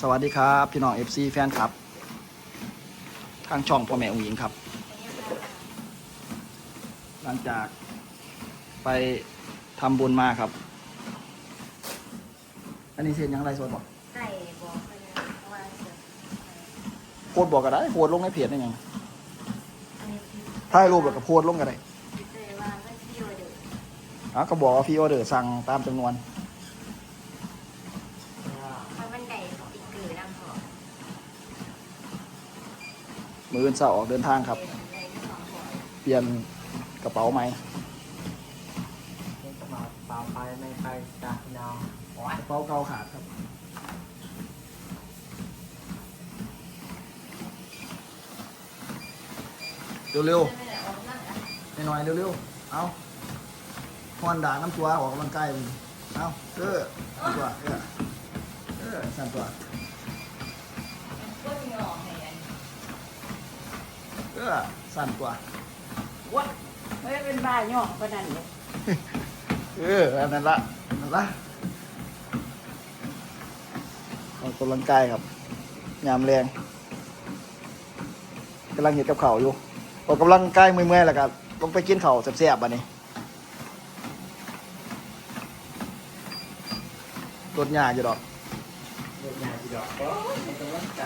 สวัสดีครับ พี่น้อง FC แฟนครับ ทางช่องพ่อแม่องหญิงครับ หลังจากไปทำบุญมาครับ อันนี้เซ็นยังไรส่วนบอกไก่บอกเลยนะว่าเสือโพสต์บอกก็ได้โพสต์ลงในเพจได้ยังอันนี้คือถ่ายรูปแล้วก็โพสต์ลงก็ได้เจอว่าก็เที่ยวเด็กอะก็บอกว่าพี่ออเดอร์สั่งตามจำนวนมันเป็นไก่ของอีกเกลือดำหอม มืออื่นเสาร์ออกเดินทางครับเป็นในที่สองหอมเปลี่ยนกระเป๋าใหม่นี่ก็มาเปล่าไปไม่ไปจากพี่น้องโอ้ยกระเป๋าเก่าขาดครับเร็วๆหน่อยๆเร็วๆ เอาฮอนด่าน้ำตัวออกกำลังกายมึงเอาเออน้ำตัวเออเออสั่นตัวเอ อสั่นตัวว้าไม่ได้เป็นบ้าย่องปานนั้นเลยเอออันนั้นละอันนั่นละออกกำลังกายครับยามแรงกำลังเห็ดกับเขาวอยู่ออกกำลังกายเมื่อยๆแล้วก็ลงไปกินข้าวแซ่บๆบัดนี้รถยากอยู่ดอก เด็กใหญ่ที่ดอกโอ้ยมันต้องรักใจ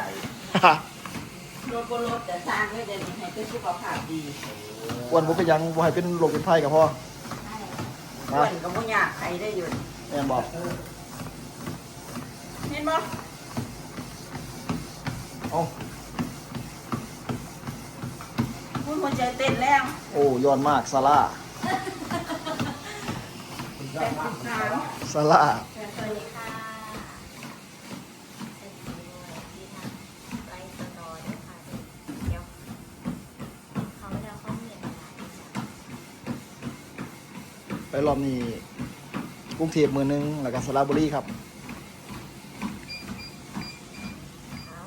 รถบนรถจะสร้างไว้เดี๋ยวนี้ให้เป็นสุขภาพดีอ้วนผมเป็นหยังบ่ให้เป็นโรคเป็นไข้กับพ่ออ้วนก็บ่อยากใครได้อยู่แม่นบอกเห็นบ่เอ้าพูดหัวใจเต้นแรงโอ้ย้อนมากซาร่าแปดสิบสามซาร่า สวัสดีค่ะเป็นสีด้วยที่ทำไลฟ์สตอร์นะคะเดี๋ยวเขาไม่ได้เอาข้อมูลอะไรจ้ะ ไปรอบนี้กรุงเทพมือนึงแล้วก็สระบุรีครับเอา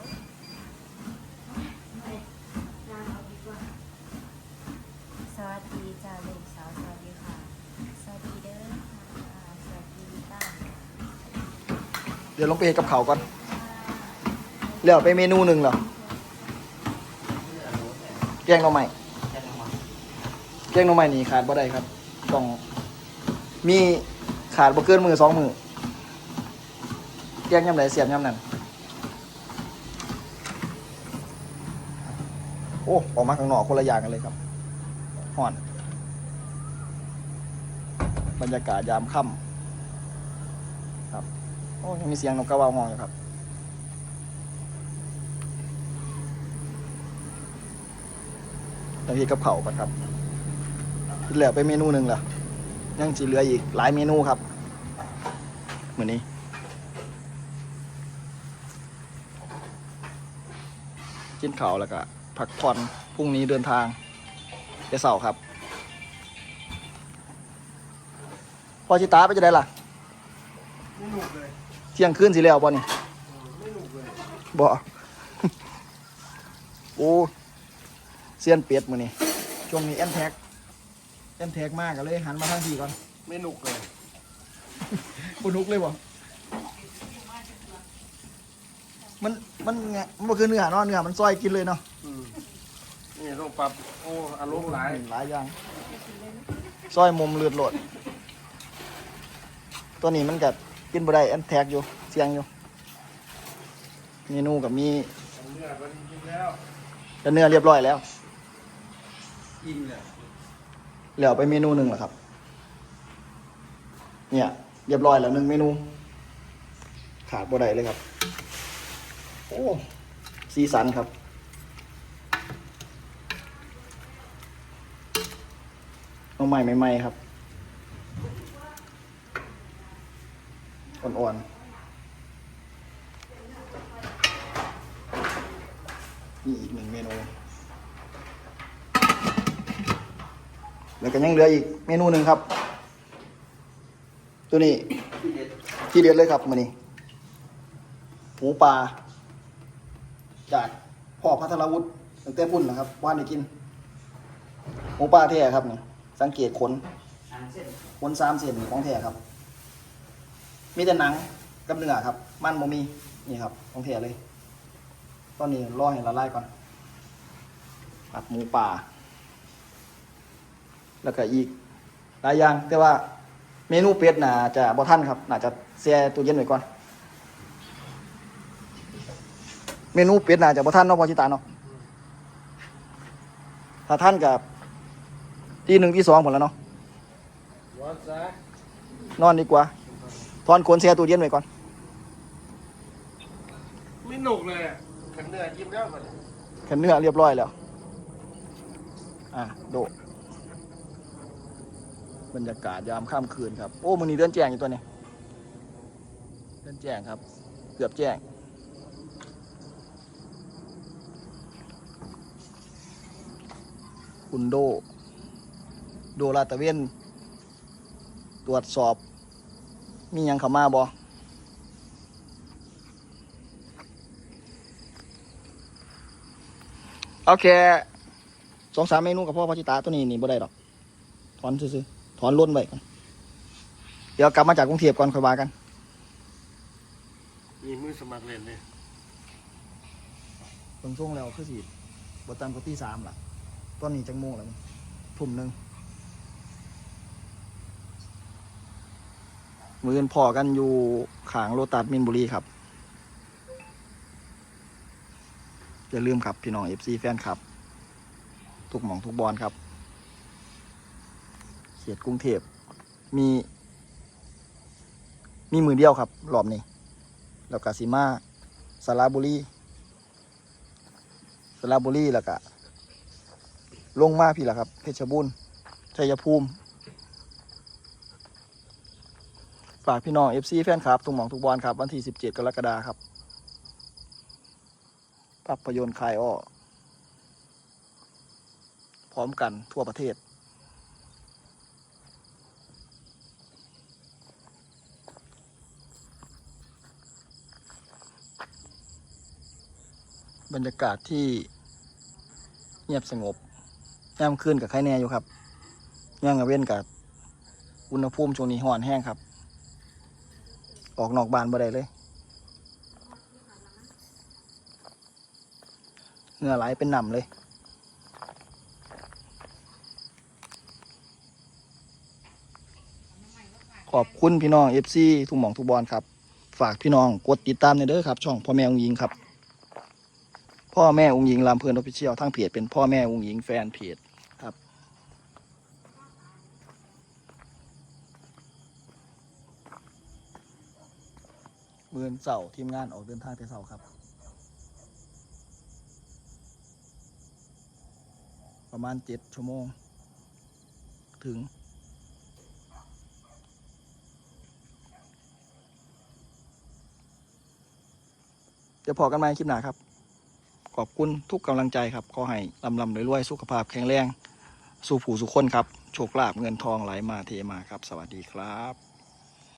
ไปลาเอาดีกว่าสวัสดีจ้าลูกสาวสวัสดีค่ะ สวัสดีเด้อค่ะสวัสดีป้าเดี๋ยวลงไปเฮ็ดกับเขาวก่อนแล้วไปเมนูหนึ่งเหรอแกงหน่อไม้แค่นั้นมาแกงหน่อไม้นี่ขาดบ่ได้ครับต้อง มีขาดบ่เกินมือสองมือแกงยำไหนเสียบย่ำนั้นโอ้ออกมาข้างนอกคนละอย่างกันเลยครับห่อน บรรยากาศยามค่ำครับ โอ้ยังมีเสียงนกกระเวาวห้องอยู่ครับตอนนี้กับเขาวก่อนครับเหลือไปเมนูหนึ่งเหรอ ยังจีเหลืออีกหลายเมนูครับเหมือนนี้กินข้าวแล้วก็พักผ่อนพรุ่งนี้เดินทางไปเสาร์ครับพอจิตาไปจะได้ล่ะไม่หนุกเลยเที่ยงคืนสิแล้วบ่นี่ไม่หนุกเลยบ่โอ้เซียนเป็ดมื้อนี้ช่วงนี้แอนแท็ก แอนแท็กมากก็เลยหันมาทางทีก่อนไม่หนุกเลยบ่นุกเลยบ่มันมันไงมันบ่คือเนื้อเนาะเนื้อมันซอยกินเลยเนาะอืมนี่ต้องปรับโอ้อารมณ์หลายหลายอย่างซอยมุมเลือดโลด ตัวนี้มันก็กินบ่ได้แอนแท็กอยู่เสียงอยู่เมนูกับมีเนื้อมันกินแล้วแต่เนื้อเรียบร้อยแล้ว อิ่มเลย เหลือไปเมนูหนึ่งเหรอครับ เนี่ยเรียบร้อยแล้วหนึ่งเมนู ขาดบ่ได้เลยครับ โอ้สีสันครับเอาใหม่ใหม่ครับอ่อนๆนี่อีกหนึ่งเมนู แล้วก็ยังเหลืออีกเมนูหนึ่งครับ ตัวนี้ที่เด็ดเลยครับมานี่หมูปลาจากพ่อพัทรวุฒิตั้งแต่พุ่นนะครับว่านได้กินหมูปลาแท้ครับนี่สังเกตขนขนสามเส้นของแท้ครับ มีแต่หนังกับเนื้อครับ มันบ่มีนี่ครับของแท้เลย ตอนนี้รอให้ละลายก่อนผัดหมูป่า แล้วก็อีกหลายอย่าง แต่ว่าเมนูเป็ดน่าจะบ่ทันครับ น่าจะแช่ตู้เย็นไว้ก่อน เมนูเป็ดน่าจะบ่ทันเนาะพอชิตาเนาะถ้าท่านกับที่หนึ่งที่สองหมดแล้วเนาะร้อนซะนอนดีกว่าทอนขนแช่ตู้เย็นไว้ก่อน ไม่หนุกเลยอะขันเนื้อยิ้มแล้วมันแค่เนื้อเรียบร้อยแล้ว อะ โด บรรยากาศยามค่ำคืนครับ โอ้มันนี่เดือนแจ้งอยู่ตัวนี้เดือนแจ้งครับ เกือบแจ้งคุณโด โดลาตะเวนตรวจสอบ มียังขามาบ่โอเคสองสามเมนูกับพ่อพอชิตาตัวนี้นี่บ่ได้ดอกถอนซื้อ ถอนล้นไว้ก่อนเดี๋ยวกลับมาจากกรุงเทพก่อนค่อยว่ากันมีมือสมัครเล่นเลยเบิ่งช่วงแล้วคือสิบ่ตามกว่าตีสามล่ะ ตอนนี้จังโมงแล้วนี่ทุ่มหนึ่งมืออนพอกันอยู่ขางโลตัสมินบุรีครับ อย่าลืมครับ พี่น้องเอฟซีแฟนครับ ทุกหม่องทุกบอลครับเข ตกรุงเทพมี มีมือเดียวครับรอบนี้ แล้วก็สิมาสระบุรีสระบุรีแล้วก็ลงมาพี่ละครับ เพชรบูรณ์ชัยภูมิฝากพี่น้อง FC แฟนครับทุกหมองทุกบอลครับ วันที่ 17 กรกฎาคมครับ ภาพยนตร์คายอ้อ พร้อมกันทั่วประเทศ บรรยากาศที่เงียบสงบย่ามคืนกับใครแน่อยู่ครับย่างกับเว้นกับอุณหภูมิช่วงนี้ห่อนแห้งครับ ออกนอกบานบ่ได้เลยเหงื่อไหลเป็นหนำเลยขอบคุณพี่น้อง FC ทุกหม่องทุกบอลครับ ฝากพี่น้องกดติดตามในเด้อครับ ช่องพ่อแม่งยิงครับ พ่อแม่องค์หญิงลำเพลินออฟฟิเชียลทั้งเพจเป็นพ่อแม่องค์หญิงแฟนเพจครับ เมือนเสาทีมงานออกเดินทางแต่เสาครับ ประมาณเจ็ดชั่วโมง ถึงเดี๋ยวพอกันใหม่คลิปหนาครับ ขอบคุณทุกกำลังใจครับขอให้ลำลำรวยๆสุขภาพแข็งแรง สู่ผู้สุขคนครับ โชคลาภเงินทองไหลมาเทมาครับ สวัสดีครับ